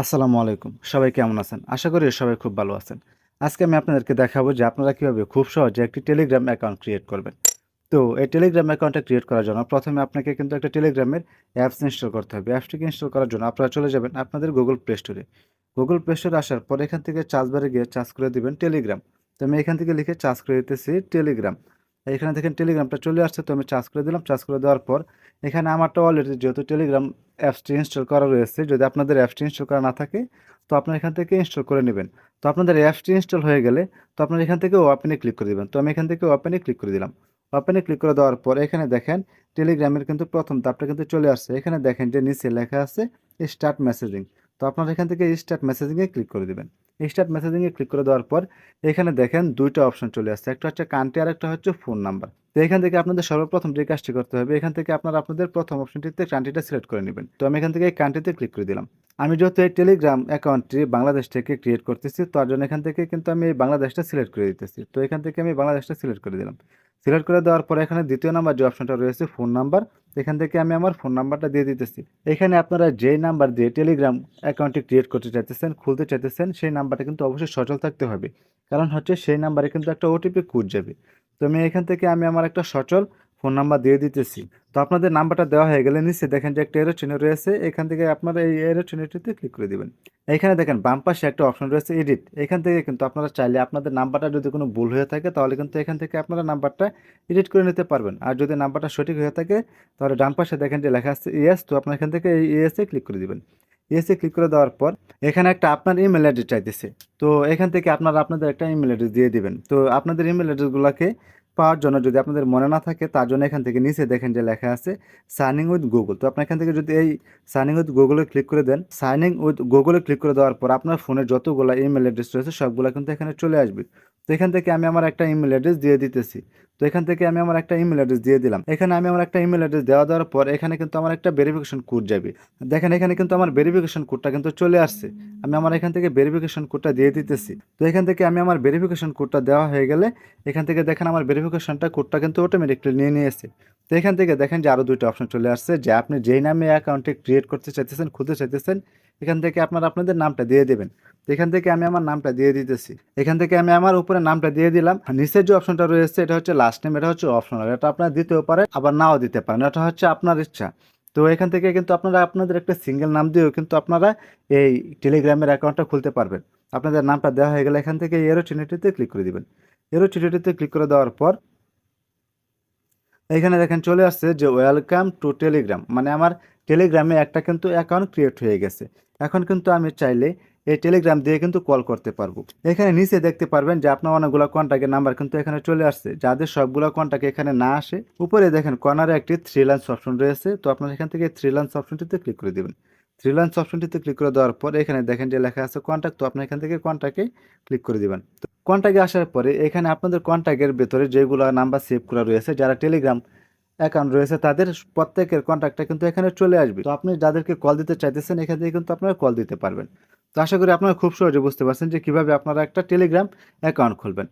আসসালামু আলাইকুম। সবাই কেমন আছেন? আশা করি সবাই খুব ভালো আছেন। আজকে আমি আপনাদেরকে দেখাবো যে আপনারা কীভাবে খুব সহজে একটি টেলিগ্রাম অ্যাকাউন্ট ক্রিয়েট করবেন। তো এই টেলিগ্রাম অ্যাকাউন্টটা ক্রিয়েট করার জন্য প্রথমে আপনাকে কিন্তু একটা টেলিগ্রামের অ্যাপস ইনস্টল করতে হবে। অ্যাপসটিকে ইনস্টল করার জন্য আপনারা চলে যাবেন আপনাদের গুগল প্লে স্টোরে গুগল প্লে স্টোরে আসার পর এখান থেকে চার্জ বারে গিয়ে চার্জ করে দিবেন টেলিগ্রাম তো আমি এখান থেকে লিখে চার্জ করে দিতেছি টেলিগ্রাম এখানে দেখেন টেলিগ্রামটা চলে আসছে, তো আমি চার্জ করে দিলাম। চার্জ করে দেওয়ার পর এখানে আমারটা অলরেডি যেহেতু টেলিগ্রাম অ্যাপসটি ইনস্টল করা রয়েছে। যদি আপনাদের অ্যাপসটি ইনস্টল করা না থাকে, তো আপনারা এখান থেকে ইনস্টল করে নেবেন। তো আপনাদের অ্যাপসটি ইনস্টল হয়ে গেলে, তো আপনারা এখান থেকে ওপেনে ক্লিক করে দেবেন। তো আমি এখান থেকে ওপেনে ক্লিক করে দিলাম। ওপেনে ক্লিক করে দেওয়ার পর এখানে দেখেন, টেলিগ্রামের কিন্তু প্রথম তাপটা কিন্তু চলে আসছে। এখানে দেখেন যে নিচে লেখা আছে, স্টার্ট মেসেজিং। তো আপনারা এখান থেকে স্টার্ট মেসেজিংয়ে ক্লিক করে দেবেন। স্টার্ট মেসেজিংয়ে ক্লিক করে দেওয়ার পর এখানে দেখেন দুইটা অপশন চলে আসছে। একটা হচ্ছে কান্ট্রি আর একটা হচ্ছে ফোন নাম্বার তো এখান থেকে আপনাদের সর্বপ্রথম যে কাজটি করতে হবে, এখান থেকে আপনার আপনাদের প্রথম অপশনটিতে কান্ট্রিটা সিলেক্ট করে নেবেন। তো আমি এখান থেকে এই কান্ট্রিতে ক্লিক করে দিলাম। আমি যেহেতু এই টেলিগ্রাম অ্যাকাউন্টটি বাংলাদেশ থেকে ক্রিয়েট করতেছি, তার জন্য এখান থেকে কিন্তু আমি এই বাংলাদেশটা সিলেক্ট করে দিতেছি। তো এখান থেকে আমি বাংলাদেশটা সিলেক্ট করে দিলাম। সিলেক্ট করে দেওয়ার পর এখানে দ্বিতীয় নাম্বার যে অপশনটা রয়েছে ফোন নাম্বার, এখান থেকে আমি আমার ফোন নাম্বারটা দিয়ে দিতেছি। এখানে আপনারা যেই নাম্বার দিয়ে টেলিগ্রাম অ্যাকাউন্টটি ক্রিয়েট করতে চাইতেছেন, খুলতে চাইতেছেন, সেই নাম্বারটা কিন্তু অবশ্যই সচল থাকতে হবে। কারণ হচ্ছে সেই নাম্বারে কিন্তু একটা ওটিপি কোড যাবে। তো আমি এখান থেকে আমি আমার একটা সচল ফোন নাম্বার দিয়ে দিতেছি। তো আপনাদের নাম্বারটা দেওয়া হয়ে গেলে নিচে দেখেন যে একটা এরো চিহ্ন রয়েছে, এখান থেকে আপনারা এই এরো চিহ্নটিতে ক্লিক করে দিবেন। এখানে দেখেন বাম পাশে একটা অপশন রয়েছে এডিট এখান থেকে কিন্তু আপনারা চাইলে আপনাদের নাম্বারটা যদি কোনো ভুল হয়ে থাকে, তাহলে কিন্তু এখান থেকে আপনারা নাম্বারটা এডিট করে নিতে পারবেন। আর যদি নাম্বারটা সঠিক হয়ে থাকে, তাহলে ডান পাশে দেখেন যে লেখা আছে ইয়েস তো আপনার এখান থেকে এই ইয়েসে ক্লিক করে দিবেন। ইয়েসে ক্লিক করে দেওয়ার পর এখানে একটা আপনার ইমেল অ্যাড্রেস চাইতেছে। তো এখান থেকে আপনারা আপনাদের একটা ইমেল অ্যাড্রেস দিয়ে দিবেন। তো আপনাদের ইমেল অ্যাড্রেসগুলোকে পাওয়ার জন্য যদি আপনাদের মনে না থাকে, তার জন্য এখান থেকে নিচে দেখেন যে লেখা আছে সাইনিং উইথ গুগল তো আপনার এখান থেকে যদি এই সাইনিং উইথ গুগলে ক্লিক করে দেন সাইনিং উইথ গুগলে ক্লিক করে দেওয়ার পর আপনার ফোনে যতগুলো ইমেল অ্যাড্রেস রয়েছে, সবগুলো কিন্তু এখানে চলে আসবে। তো এখান থেকে আমি আমার একটা ইমেল অ্যাড্রেস দিয়ে দিতেছি। তো এখান থেকে আমি আমার একটা ইমেল অ্যাড্রেস দিয়ে দিলাম। এখানে আমি আমার একটা ইমেল অ্যাড্রেস দেওয়া দেওয়ার পর এখানে কিন্তু আমার একটা ভেরিফিকেশন কোড যাবে। দেখেন এখানে কিন্তু আমার ভেরিফিকেশন কোডটা কিন্তু চলে আসছে। আমি আমার এখান থেকে ভেরিফিকেশন কোডটা দিয়ে দিতেছি। তো এখান থেকে আমি আমার ভেরিফিকেশন কোডটা দেওয়া হয়ে গেলে এখান থেকে দেখেন আমার ভেরিফিকেশনটা কোডটা কিন্তু অটোমেটিকলি নিয়ে নিয়েছে। তো এখান থেকে দেখেন যে আরও দুইটা অপশন চলে আসছে যে আপনি যেই নামে অ্যাকাউন্টে ক্রিয়েট করতে চাইতেছেন খুলতে চাইতেছেন, এখান থেকে আপনারা আপনাদের নামটা দিয়ে দেবেন। এখান থেকে আমি আমার নামটা দিয়ে দিতেছি। এখান থেকে আমি আমার উপরে নামটা দিয়ে দিলাম। নিচের যে অপশনটা রয়েছে, এটা হচ্ছে লাস্ট নেম এটা হচ্ছে অপশনাল এটা আপনারা দিতেও পারেন, আবার নাও দিতে পারেন, এটা হচ্ছে আপনার ইচ্ছা। তো এখান থেকে কিন্তু আপনারা আপনাদের একটা সিঙ্গেল নাম দিয়েও কিন্তু আপনারা এই টেলিগ্রামের অ্যাকাউন্টটা খুলতে পারবেন। আপনাদের নামটা দেওয়া হয়ে গেলে এখান থেকে এরো চিহ্নটিতে ক্লিক করে দেবেন। এরো চিহ্নটিতে ক্লিক করে দেওয়ার পর এখানে দেখেন চলে আসছে যে ওয়েলকাম টু টেলিগ্রাম মানে আমার টেলিগ্রামে একটা কিন্তু অ্যাকাউন্ট ক্রিয়েট হয়ে গেছে। এখন কিন্তু আমি চাইলে এই টেলিগ্রাম দিয়ে কিন্তু কল করতে পারব। এখানে নিচে দেখতে পারবেন যে আপনার অনেকগুলো কন্ট্যাক্টের নাম্বার কিন্তু এখানে চলে আসছে। যাদের সবগুলো কন্ট্যাক্ট এখানে না আসে, উপরে দেখেন কর্নারে একটি থ্রি লাইন্স অপশন রয়েছে। তো আপনার এখান থেকে থ্রি লাইন্স অপশনটিতে ক্লিক করে দেবেন। থ্রি লাইন্স অপশনটিতে ক্লিক করে দেওয়ার পর এখানে দেখেন যে লেখা আছে কন্ট্যাক্ট তো আপনি এখান থেকে কন্ট্যাক্টে ক্লিক করে দিবেন। তো কন্ট্যাক্টে আসার পরে এখানে আপনাদের কন্ট্যাক্টের ভেতরে যেগুলো নাম্বার সেভ করা রয়েছে, যারা টেলিগ্রাম অ্যাকাউন্ট রয়েছে, তাদের প্রত্যেকের কন্ট্যাক্টটা কিন্তু এখানে চলে আসবে। তো আপনি যাদেরকে কল দিতে চাইতেছেন, এখান থেকে কিন্তু আপনারা কল দিতে পারবেন। তো আশা করি আপনারা খুব সহজে বুঝতে পারছেন যে কীভাবে আপনারা একটা টেলিগ্রাম অ্যাকাউন্ট খুলবেন।